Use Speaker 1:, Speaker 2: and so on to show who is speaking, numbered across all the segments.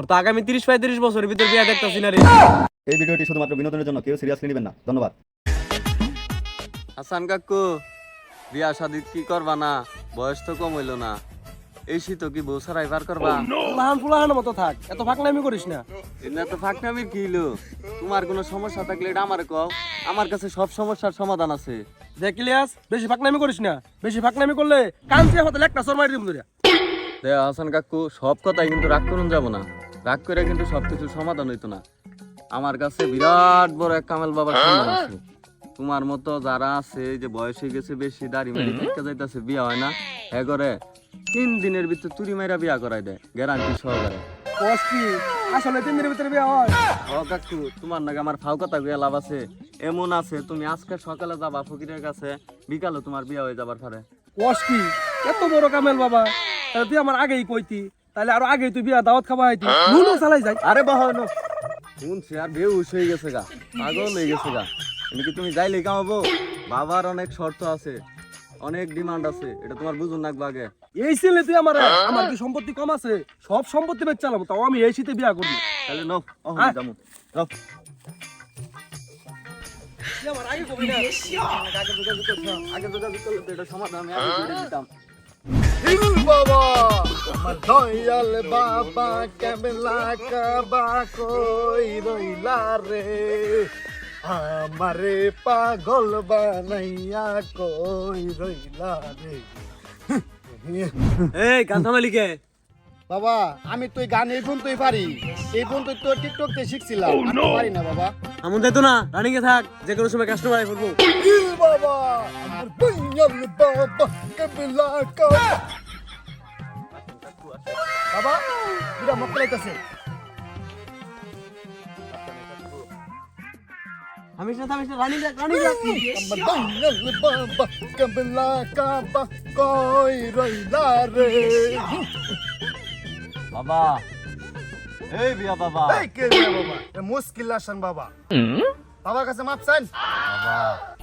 Speaker 1: তোর তো আগামী তিরিশ পঁয়ত্রিশ বছরের ভিতর বিয়া দেখতেছি না রে।
Speaker 2: এই ভিডিওটি শুধুমাত্র বিনোদনের জন্য কেউ সিরিয়াসলি নেবেন না। ধন্যবাদ।
Speaker 3: হাসান কাকু বিয়া শাদি কি করবা না? বয়স তো কম হইল না। এই শীত কি বউ সারাই পার করবা?
Speaker 4: লাহান ফুলাহানের মতো থাক। এত ফাঁকনামি করিস না।
Speaker 3: এটা তো ফাঁকনামির কি হইল? তোমার কোনো সমস্যা থাকলে এটা আমার কও। আমার কাছে সব সমস্যার সমাধান আছে।
Speaker 4: দেখ ইলিয়াস বেশি ফাঁকনামি করিস না। বেশি ফাঁকনামি করলে কানছে হতে একটা সর মারি দিব ধরে
Speaker 3: দে হাসান কাকু সব কথাই কিন্তু রাগ করুন যাব না। রাগ করে কিন্তু সবকিছু সমাধান হইতো না। আমার কাছে বিরাট বড় এক কামেল বাবার সন্ধান আছে। তোমার মতো যারা আছে যে বয়স হয়ে গেছে বেশি দাড়ি মারি থেকে যাইতেছে বিয়া হয় না। হ্যাঁ করে তিন দিনের ভিতর তুরি মাইরা বিয়া করাই দেয় গ্যারান্টি সহকারে।
Speaker 4: কি? আসলে তিন দিনের ভিতরে বিয়ে হয়?
Speaker 3: ও কাকু তোমার নাকি আমার ফাউ কথা বিয়া লাভ আছে। এমন আছে তুমি আজকে সকালে যাবা ফকিরের কাছে বিকালে তোমার বিয়া হয়ে যাবার পারে
Speaker 4: বস কি? এত বড় কামেল বাবা তুই আমার আগেই কইতি। তাহলে আরও আগেই তুই বিয়া দাওয়াত খাবা হইতি নুনু চালাই যাই।
Speaker 3: আরে বাহানো শুনছি আর বেউস হয়ে গেছে গা। পাগল হয়ে গেছে গা। এমনি তুমি যাইলে কামাবো বাবার অনেক শর্ত আছে। অনেক ডিমান্ড আছে। এটা তোমার বুঝুন নাকবো আগে।
Speaker 4: এই ছেলে তুই আমার আমার কি সম্পত্তি কম আছে? সব সম্পত্তি বেচ চালাবো তাও আমি এই শীতে বিয়া করবি।
Speaker 3: তাহলে নো
Speaker 4: হ্যাঁ।
Speaker 3: যাব যাও।
Speaker 4: আমার আগে না?
Speaker 3: আগে যোগাযোগ করছ, আগে যোগাযোগ করলে এটা সমাধান আমি আগে করে দিতাম
Speaker 5: বাবা দয়াল বাবা কেমলা কাবা কই রইলা রে? আমারে পাগল বানাইয়া কই রইলা রে?
Speaker 1: এই কান্থা মালিকে
Speaker 5: বাবা আমি তুই গান এই ফোন তুই পারি। এই ফোন তুই তোর টিকটক তে শিখছিলাম। আমি পারি না বাবা।
Speaker 1: এমন দেখতো না রানিং এ থাক যে কোনো সময় কাস্টমার আই পড়ব
Speaker 5: ইল বাবা আমার দয়াল বাবা কেমলা কাবা বাবা বিরা মত লাইতাছে
Speaker 1: আমি সাথে আমি রানিং রানিং
Speaker 5: আমার দয়াল বাবা কেমলা কাবা কই রইলা রে
Speaker 3: বাবা এই বিয়া বাবা।
Speaker 5: এই কে রে বাবা? এ মুশকিল আসান বাবা। বাবার কাছে মাপ চান?
Speaker 3: বাবা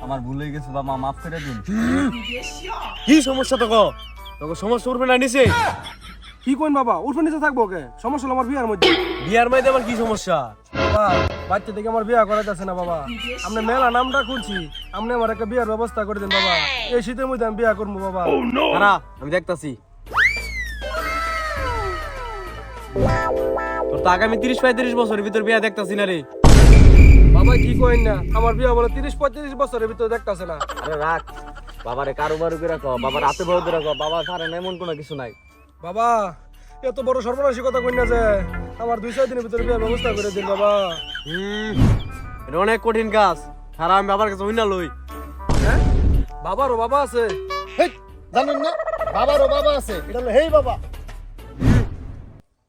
Speaker 3: আমার ভুল হয়ে গেছে বাবা মাফ করে দিন।
Speaker 1: কি সমস্যা তো কো তোকে সমস্যা উঠবে না নিছে?
Speaker 4: কি কোন বাবা? উঠবে নিচে থাকব ওকে সমস্যা হলো আমার বিয়ার মধ্যে।
Speaker 1: বিয়ার মাইতে আবার কি সমস্যা?
Speaker 4: বাবা বাচ্চা থেকে আমার বিয়া করা যাচ্ছে না বাবা। আপনি মেলা নামটা খুলছি। আপনি আমার একটা বিয়ার ব্যবস্থা করে দেন বাবা। এই শীতের মধ্যে আমি বিয়া করব বাবা।
Speaker 1: দাঁড়া আমি দেখতাছি। তো আগামী তিরিশ পঁয়ত্রিশ বছরের ভিতর বিয়া দেখতাছি না রে।
Speaker 4: বাবা কি কইন না আমার বিয়া বলে তিরিশ পঁয়ত্রিশ বছরের ভিতরে দেখতেছে না।
Speaker 3: আরে রাখ বাবারে কারোবার করে রাখো বাবার হাতে বউতে রাখো বাবা পারে না এমন কোনো কিছু নাই।
Speaker 4: বাবা এত বড় সর্বনাশী কথা কইন না যে আমার দুই চার দিনের ভিতরে বিয়ার ব্যবস্থা করে দিন বাবা।
Speaker 1: হুম এটা অনেক কঠিন কাজ সারা আমি বাবার কাছে হইনা লই।
Speaker 4: হ্যাঁ? বাবারও বাবা আছে।
Speaker 5: হেই, জানেন না? বাবারও বাবা আছে। এটা হলো হেই বাবা।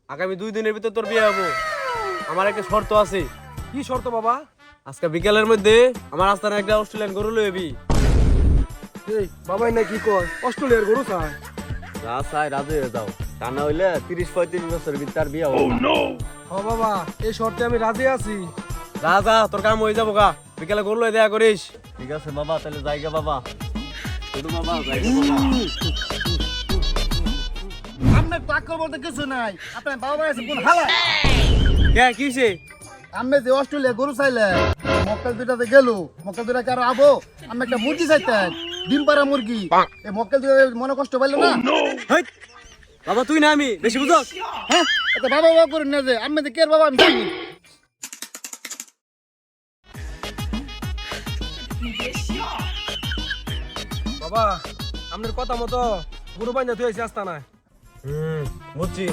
Speaker 1: আগামী দুই দিনের ভিতর তোর বিয়ে হব। আমার একটা শর্ত আছে।
Speaker 4: কি শর্ত বাবা?
Speaker 1: আজকে বিকেলের মধ্যে আমার আস্তানে একটা অস্ট্রেলিয়ান গরু লইবি
Speaker 4: এই বাবাই না কি কয় অস্ট্রেলিয়ার গরু চায়?
Speaker 3: যা চাই রাজি হয়ে যাও। তা না হইলে তিরিশ পঁয়ত্রিশ বছর ভিতর বিয়ে হবে।
Speaker 4: হ বাবা এই শর্তে আমি রাজি আছি।
Speaker 1: যা যা তোর কাম হয়ে যাব গা। বিকেলে গরু লই দেয়া করিস।
Speaker 3: ঠিক আছে বাবা তাহলে জায়গা বাবা। ছোট বাবা জায়গা বাবা।
Speaker 5: আপনার টাক্কর বলতে কিছু নাই। আপনার বাবা আছে কোন হালা?
Speaker 1: কে কিসে
Speaker 5: আমি যে অস্ট্রেলিয়া গরু চাইলে মক্কেল দুটাতে গেল। মক্কেল দুটা কারও আবো? আমি একটা মুরগি চাইতেন ডিম পাড়া মুরগি। এই মক্কেল দুটা মনে কষ্ট পাইলো না?
Speaker 1: হেই, বাবা তুই না আমি বেশি বুঝস
Speaker 5: হ্যাঁ এটা বাবা বাবা করেন না যে আমি যে কে বাবা আমি জানি।
Speaker 4: বাবা আপনার কথা মতো গরু বাইন্দা তুই আসতা না
Speaker 1: হুম বুঝছি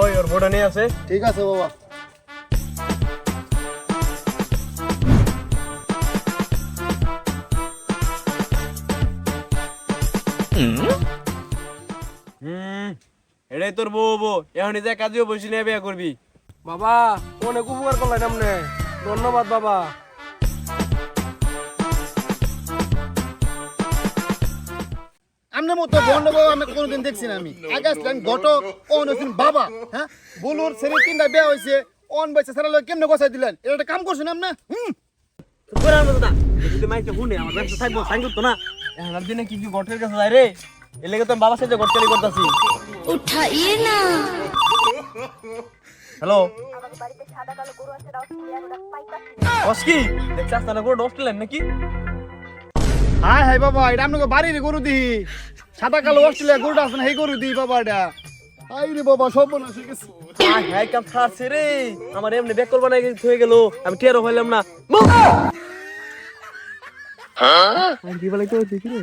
Speaker 1: ওই ওর ভোটা নিয়ে আছে
Speaker 5: ঠিক আছে বাবা।
Speaker 1: হুম এটাই তোর বউ বউ। এখন যা কাজেও বসে নিয়ে বিয়ে করবি।
Speaker 4: বাবা অনেক উপকার করলেন আপনি ধন্যবাদ বাবা।
Speaker 5: এনের মতো বন্ড বাবা আমি কোনোদিন দেখছি না আমি। আগে আসলেন ঘটক অন বাবা হ্যাঁ? বলুর ছেলে তিনটা বিয়ে হয়েছে অন বাইছে সারা লোক কেমনে গোসাই দিলেন? এটা কাম করছেন আপনি? হুম?
Speaker 1: নাকি?
Speaker 5: হাই হাই বাবা এটা আপনাকে বাড়ির গরু দিই সাদা কালো অস্ট্রেলিয়া গরুটা আছে না এই গরু দিই বাবা এটা। হাই রে বাবা সব হয়ে
Speaker 1: গেছে। হ্যাঁ কাম ছাড়ছে রে। আমার এমনি বেকল বানাই হয়ে গেল আমি টেরও হইলাম না। কি বলে কেউ দেখি রে?